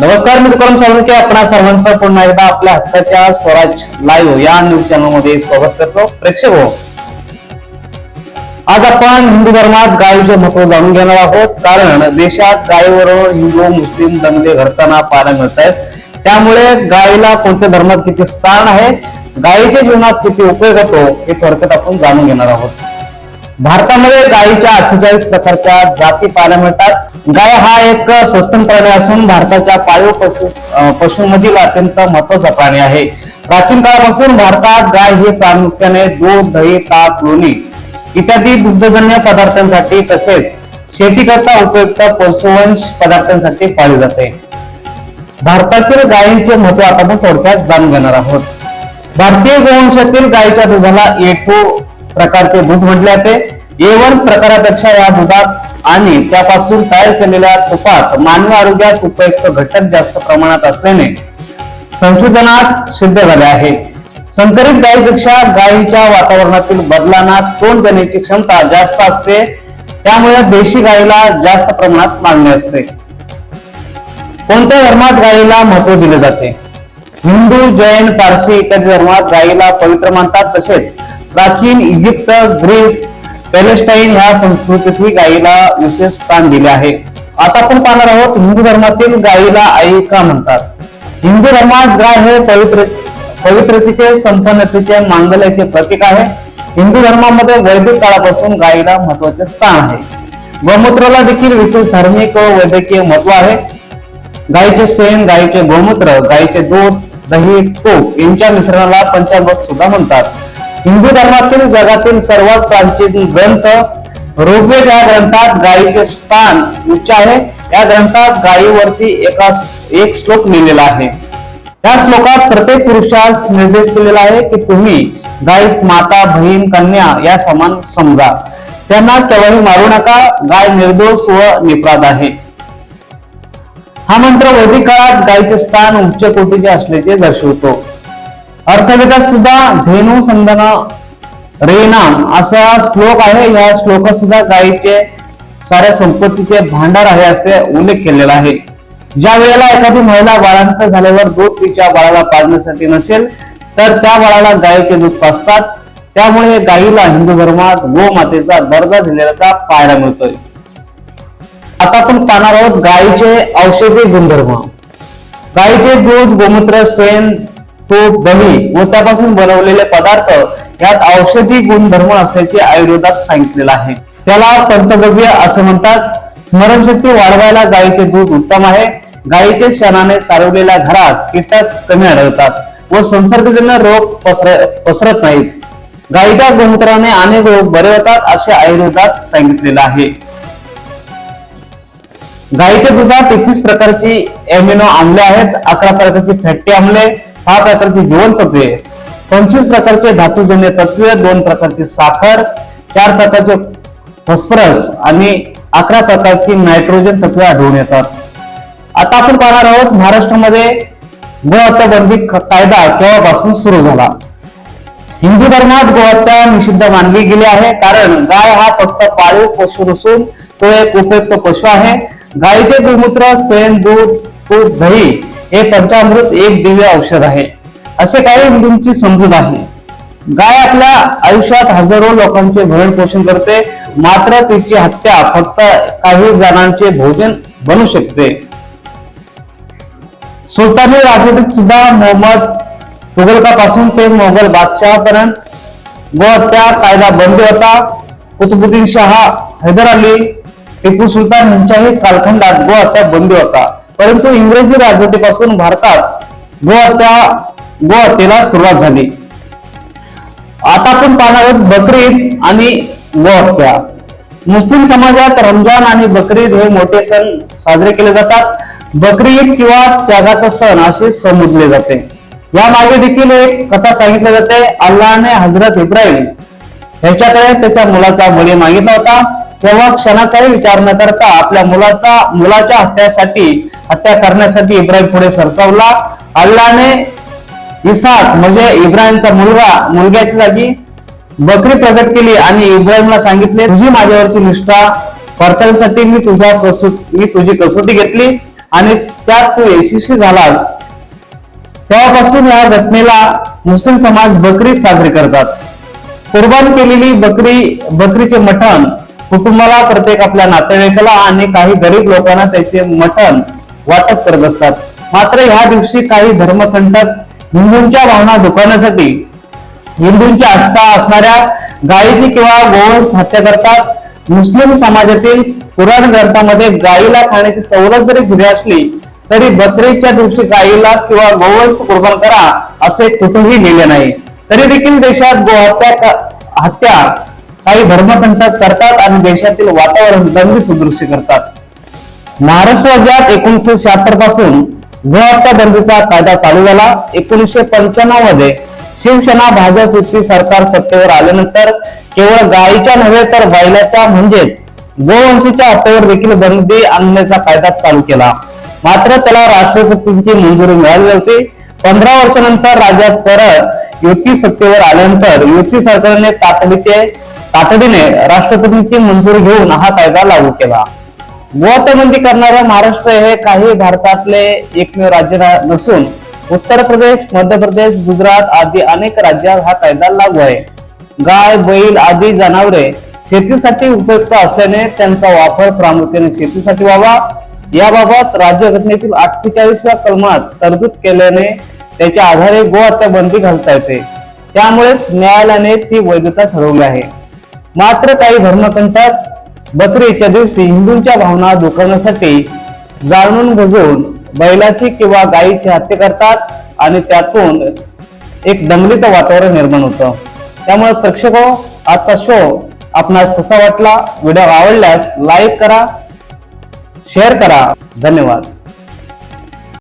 नमस्कार मी तुकाराम सावंत आपण सर्वांचं पुन्हा एकदा आपल्या हक्काच्या स्वराज लाईव्ह या न्यूज चॅनलमध्ये स्वागत करतो. प्रेक्षक हो आज आपण हिंदू धर्मात गायीचे महत्त्व जाणून घेणार आहोत. कारण देशात गायीवर हिंदू मुस्लिम दंगले घडताना पाहायला मिळत आहेत त्यामुळे गायीला कोणत्या धर्मात किती स्थान आहे गायीच्या जीवनात किती उपयोग होतो हे थोडक्यात आपण जाणून घेणार आहोत. भारतामध्ये गायीच्या अठ्ठेचाळीस प्रकारच्या जाती पाहायला मिळतात. गाय हा एक सस्तन प्राणी असून भारताच्या पाळीव पशु पशूंमधील अत्यंत महत्त्वाचा प्राणी आहे. प्राचीन काळापासून भारतात गाय ही प्रामुख्याने दूध दही ताप लोणी इत्यादी दुग्धजन्य पदार्थांसाठी तसेच शेतीकरता उपयुक्त पशुवंश पदार्थांसाठी पाळली जाते. भारतातील गायींचे महत्त्व आता आपण थोडक्यात जाणून घेणार आहोत. भारतीय गोवंशातील गायीच्या दुधाला ए टू प्रकारचे दूध म्हटले जाते. ए वन प्रकारापेक्षा या दुधात आणि त्यापासून तयार केलेल्या तुपात मानवी आरोग्यास उपयुक्त घटक जास्त प्रमाणात असल्याने संशोधनात सिद्ध झाले आहे. संकरित गायीपेक्षा गायीच्या वातावरणातील बदलांना तोंड देण्याची क्षमता जास्त असते त्यामुळे देशी गायीला जास्त प्रमाणात मागणी असते. कोणत्या धर्मात गायीला महत्त्व दिले जाते? हिंदू जैन पारसी इत्यादी धर्मात गायीला पवित्र मानतात तसेच प्राचीन इजिप्त ग्रीस पॅलेस्टाईन ह्या संस्कृतीतही गायीला विशेष स्थान दिले आहे. आता आपण पाहणार आहोत हिंदू धर्मातील गायीला आई का म्हणतात? हिंदू धर्मात गाय हे पवित्र पवित्रतेचे संपन्नतेचे मांगल्याचे प्रतीक आहे. हिंदू धर्मामध्ये वैदिक काळापासून गायीला महत्त्वाचे स्थान आहे. गोमूत्राला देखील विशेष धार्मिक व वैद्यकीय महत्त्व आहे. गायीचे शेण गायीचे गोमूत्र गायीचे दूध दही तूप यांच्या मिश्रणाला पंचामृत सुद्धा म्हणतात. हिंदू धर्मातील जगातील सर्वात प्राचीन ग्रंथ ऋग्वेद या ग्रंथात गायीचे स्थान उच्च आहे. या ग्रंथात गायीवरती एका एक श्लोक लिहिलेला आहे. या श्लोकात प्रत्येक पुरुषास निर्देश केलेला आहे की तुम्ही गायीस माता बहीण कन्या या समान समजा. त्यांना केव्हाही मारू नका गाय निर्दोष व निपराध आहे. हा मंत्र वैदिक काळात गायीचे स्थान उच्च कोटीचे असल्याचे दर्शवतो. अर्थवेदात सुद्धा धेनु संदन रेनाम असा श्लोक आहे. या श्लोकात सुद्धा गायीचे साऱ्या संपत्तीचे भांडार आहे असे उल्लेख केलेला आहे. ज्या वेळेला एखादी महिला बाळांत झाल्यावर दूध तिच्या बाळाला पाजण्यासाठी नसेल तर त्या बाळाला गायीचे दूध पाजतात. त्यामुळे गायीला हिंदू धर्मात गोमातेचा दर्जा दिलेला पाहायला मिळतोय. आता आपण पाहणार आहोत गायीचे औषधी गुणधर्म. गायीचे दूध गोमूत्र सेन तूप दही व त्यापासून बनवलेले पदार्थ यात औषधी गुणधर्म असल्याचे आयुर्वेदात सांगितलेलं आहे. त्याला पंचगव्य असं म्हणतात. स्मरणशक्ती वाढवायला गायीचे दूध उत्तम आहे. गायीचे शेणाने सारवलेल्या घरात कीटक कमी आढळतात व संसर्गजन्य रोग पसर पसरत नाहीत. गायीच्या गोमूत्राने अनेक रोग बरे होतात असे आयुर्वेदात सांगितलेलं आहे. गायीच्या दुधात एकवीस प्रकारची एमिनो आम्ले आहेत. अकरा प्रकारची फॅटी आम्ले सहा प्रकारची जीवनसत्वे पंचवीस प्रकारचे धातूजन्य तत्वे दोन प्रकारची साखर चार प्रकारचे फॉस्फरस आणि अकरा प्रकारची नायट्रोजन तत्वे आढळून येतात. आता आपण पाहणार आहोत महाराष्ट्रामध्ये गोहत्याबंदी कायदा केव्हापासून सुरू झाला? हिंदू धर्मात गोहत्या निषिद्ध मानली गेली आहे कारण गाय हा फक्त पाळीव पशु नसून तो एक उपयुक्त पशु आहे. गायीचे गोमूत्र शेण दूध तूप दही हे पंचामृत एक दिव्य औषध आहे. असे काही हिंदूंची समजूत आहे. गाय आपल्या आयुष्यात हजारो लोकांचे भरण पोषण करते. मात्र तिची हत्या फक्त काही जणांचे भोजन बनू शकते. सुलतानी राजवटीत सुद्धा मोहम्मद तुगलकापासून ते मोगल बादशहापर्यंत त्या कायदा बंद होता. कुतुबुद्दीन शहा हैदर अली टिपू सुलतान यांच्याही कालखंडात गोहत्या बंदी होता. परंतु इंग्रजी राजवटीपासून भारतात गोहत्या गोहत्येला सुरुवात झाली. आता आपण पाहणार बकरीद आणि गोहत्या मुस्लिम समाजात रमजान आणि बकरीद हे मोठे सण साजरे केले जातात. बकरी ईद किंवा त्यागाचा सण असे संबोधले जाते. या मागे देखील एक कथा सांगितली जाते. अल्लाने हजरत इब्राहिम ह्याच्याकडे त्याच्या मुलाचा बळी मागितला होता. तेव्हा क्षणाचाही विचार न करता आपल्या मुलाचा मुलाच्या हत्यासाठी हत्या करण्यासाठी इब्राहिम पुढे सरसावला. अल्लाने इसाक म्हणजे इब्राहिमचा मुलगा मुलग्याच्या जागी बकरी प्रगट केली आणि इब्राहिमला सांगितले तुझी माझ्यावरची निष्ठा परताव्यासाठी मी तुझ्या कसोटी मी तुझी कसोटी घेतली आणि त्यात तू यशस्वी झालास. तेव्हापासून या घटनेला मुस्लिम समाज बकरी साजरी करतात. कुर्बान केलेली बकरी बकरीचे मटण कुटुंबाला प्रत्येक आपल्या नातेवाईकाला आणि काही गरीब लोकांना त्याचे मटण वाटप करत असतात. मात्र ह्या दिवशी काही धर्मकंटक हिंदूंच्या भावना दुखवण्यासाठी हिंदूंची आस्था असणाऱ्या गायीची किंवा गोवंश हत्या करतात. मुस्लिम समाजातील पुराण ग्रंथामध्ये गायीला खाण्याची सवलत जरी दिली असली तरी बकरीच्या दिवशी गायीला किंवा गोवंश कुर्बान करा असे कुठेही लिहिले नाही. तरी देखील देशात गोहत्या हत्या काही धर्मकंटक करतात आणि देशातील वातावरण दंगी सदृश्य करतात. महाराष्ट्र राज्यात एकोणीसशे शहात्तरपासून गोहत्या बंदीचा कायदा चालू झाला. एकोणीसशे पंच्याण्णवमध्ये शिवसेना भाजप युती सरकार सत्तेवर आल्यानंतर केवळ गायीच्या नव्हे तर बैलाच्या म्हणजेच गोवंशीच्या हत्येवर देखील बंदी आणण्याचा कायदा चालू केला. मात्र त्याला राष्ट्रपतींची मंजुरी मिळाली होती पंधरा वर्षानंतर राज्यात परत युती सत्तेवर आल्यानंतर युती सरकारने तातडीचे तातडीने राष्ट्रपतींची मंजुरी घेऊन हा कायदा लागू केला. गोहत्याबंदी करणारे महाराष्ट्र हे काही भारतातले एकमेव राज्य नसून उत्तर प्रदेश मध्य प्रदेश गुजरात आदी अनेक राज्यात हा कायदा लागू आहे. गाय बैल आदी जनावरे शेतीसाठी उपयुक्त असल्याने त्यांचा वापर प्रामुख्याने शेतीसाठी व्हावा. याबाबत राज्यघटनेतील अठ्ठेचाळीसव्या कलमात तरतूद केल्याने त्याच्या आधारे गो बंदी घालता येते. त्यामुळेच न्यायालयाने ती वैधता ठरवली आहे. मात्र काही धर्मकंठात बकरीच्या दिवशी हिंदूंच्या भावना दुखवण्यासाठी जाणून बुजवून बैलाची किंवा गायीची हत्या करतात आणि त्यातून एक दमलित वातावरण निर्माण होतं. त्यामुळे प्रेक्षको आजचा शो आपणास कसा वाटला? व्हिडिओ आवडल्यास लाईक करा शेअर करा. धन्यवाद.